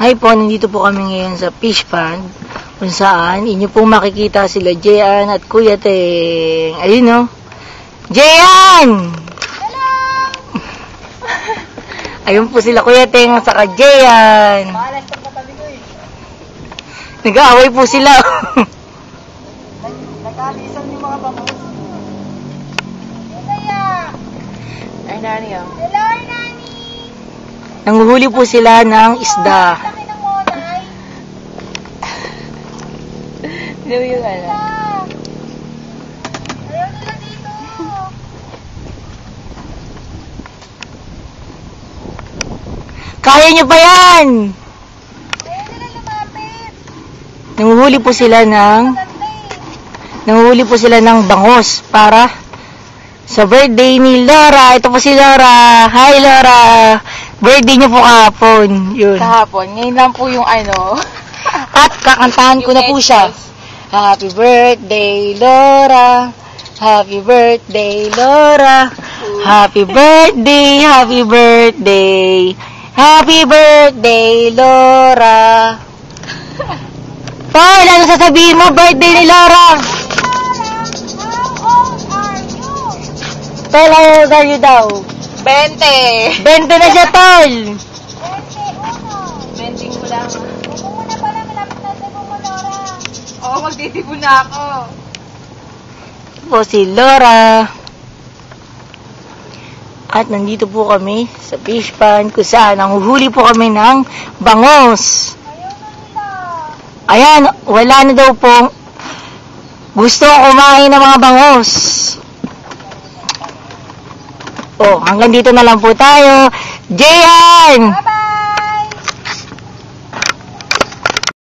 Hi po, nandito po kami ngayon sa fish pond kung saan inyo pong makikita sila Jean at Kuya Teng. Ayun no. Jean! Ayun po sila Kuya Teng at saka Jean. Eh. Nag-aaway po sila. Nag- Nagkalisan yung mga bangus. Kaya! Ay, nani oh. Hello, Nani! Nanguhuli po sila ng isda. Ano yung ano? Ayaw nila dito. Kaya nyo ba yan? Ayaw nila lumapit. Nanguhuli po sila ng eh. nanguhuli po sila ng bangos para sa birthday ni Laura. Ito po si Laura. Hi Laura. Birthday niyo po kahapon. Yun. Kahapon. Ngayon lang po yung ano. At kakantahan ko na po siya. Happy birthday Laura. Happy birthday Laura. Happy birthday, happy birthday. Happy birthday Laura. Paul, ano sasabihin mo? Birthday ni Laura. How old are you? Tol, how old are you daw? 20! 20 na siya, Tol. Oo, magtitibo na ako. Po si Laura. At nandito po kami sa fish pond kung saan nanguhuli po kami ng bangos. Ayan, wala na daw po gusto kumain ng mga bangos. Oh, hanggang dito na lang po tayo. Jayan! Bye-bye!